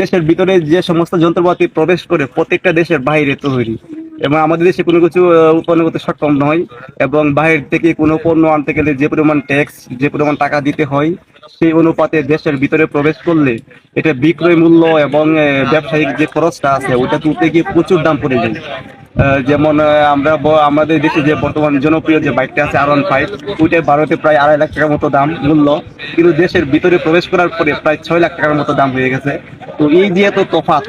দেশের ভিতরে যে সমস্ত যন্ত্রপাতি প্রবেশ করে প্রত্যেকটা দেশের বাইরে তৈরি। এবং আমাদের দেশে কোনো কিছু উৎপন্ন করতে সক্ষম নয়। এবং বাইরে থেকে কোনো পণ্য আনতে গেলে যে পরিমাণ ট্যাক্স যে পরিমাণ টাকা দিতে হয়, সেই অনুপাতে দেশের ভিতরে প্রবেশ করলে এটা বিক্রয় মূল্য এবং ব্যবসায়িক যে খরচটা আছে ওটা তুলতে গিয়ে প্রচুর দাম পড়ে যায়। যেমন আমরা আমাদের দেশে যে বর্তমান জনপ্রিয় যে বাইকটা আছে আর ওয়ান ফাইভ ওইটাই ভারতে প্রায় আড়াই লাখ টাকার মতো দাম, মূল্য। কিন্তু দেশের ভিতরে প্রবেশ করার পরে প্রায় ছয় লাখ টাকার মতো দাম হয়ে গেছে। তো এই যে এত তফাৎ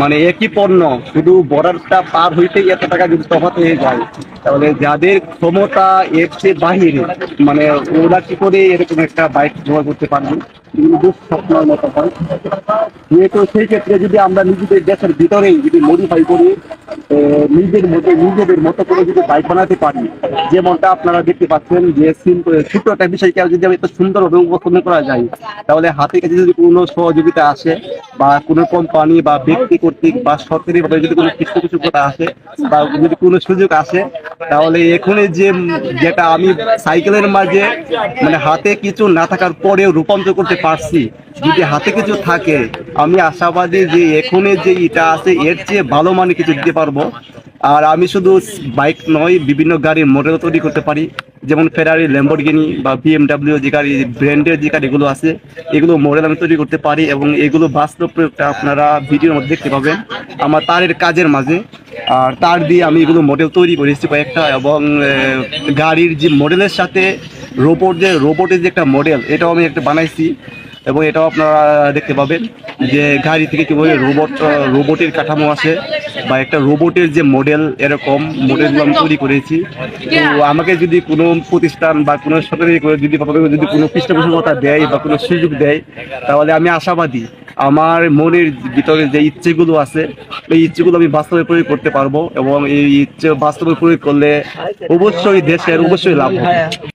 মানে একই পণ্য, শুধু বর্ডারটা পার হইতেই এত টাকা যদি তফাৎ হয়ে যায়, তাহলে যাদের ক্ষমতা এর চেয়ে বাহিরে মানে ওরা কি করে এরকম একটা বাইক জোগাড় করতে পারবে? কিন্তু স্বপ্নের মতো হয় যেহেতু সেই ক্ষেত্রে যদি আমরা নিজেদের দেশের ভিতরেই যদি মডিফাই করি নিজের মধ্যে নিজেদের মতো করে যদি বাইক বানাতে পারি, যেমনটা আপনারা দেখতে পাচ্ছেন যে ছোট্ট একটা বিষয়কে যদি আমি এত সুন্দরভাবে উপস্থাপন করা যায়, তাহলে হাতে কাছে যদি কোনো সহযোগিতা আসে, বা কোনো কোম্পানি বা ব্যক্তি কর্তৃক, বা সরকারি ভাবে যদি কোনো পৃষ্ঠপোষকতা আসে, বা যদি কোনো সুযোগ আসে, তাহলে এখানে যে যেটা আমি সাইকেলের মাঝে মানে হাতে কিছু না থাকার পরেও রূপান্তর করতে পারছি, যদি হাতে কিছু থাকে আমি আশাবাদী যে এখানে যে এটা আছে, এর চেয়ে ভালো মানে কিছু দিতে পারব। আর আমি শুধু বাইক নয়, বিভিন্ন গাড়ির মডেল তৈরি করতে পারি। যেমন ফেরারি ল্যাম্বরগিনি বা বিএমডাব্লিউ যে গাড়ি ব্র্যান্ডের যে গাড়িগুলো আছে, এগুলো মডেল আমি তৈরি করতে পারি এবং এগুলো বাস্তব প্রয়োগটা আপনারা ভিডিওর মধ্যে দেখতে পাবেন। আমার তারের কাজের মাঝে। আর তার দিয়ে আমি এগুলো মডেল তৈরি করেছি কয়েকটা এবং গাড়ির যে মডেলের সাথে রোবট যে রোবটের যে একটা মডেল, এটাও আমি একটা বানাইছি। এবং এটাও আপনারা দেখতে পাবেন যে গাড়ি থেকে কীভাবে রোবট, রোবটের কাঠামো আছে বা একটা রোবটের যে মডেল এরকম মডেলগুলো আমি তৈরি করেছি। তো আমাকে যদি কোনো প্রতিষ্ঠান বা কোনো সরকারি যদি যদি কোনো পৃষ্ঠপোষকতা দেয় বা কোনো সুযোগ দেয়, তাহলে আমি আশাবাদী। আমার মনের ভিতরে যে ইচ্ছেগুলো আছে, এই ইচ্ছেগুলো আমি বাস্তবে প্রয়োগ করতে পারব এবং এই ইচ্ছে বাস্তবে প্রয়োগ করলে অবশ্যই দেশের অবশ্যই লাভ হবে।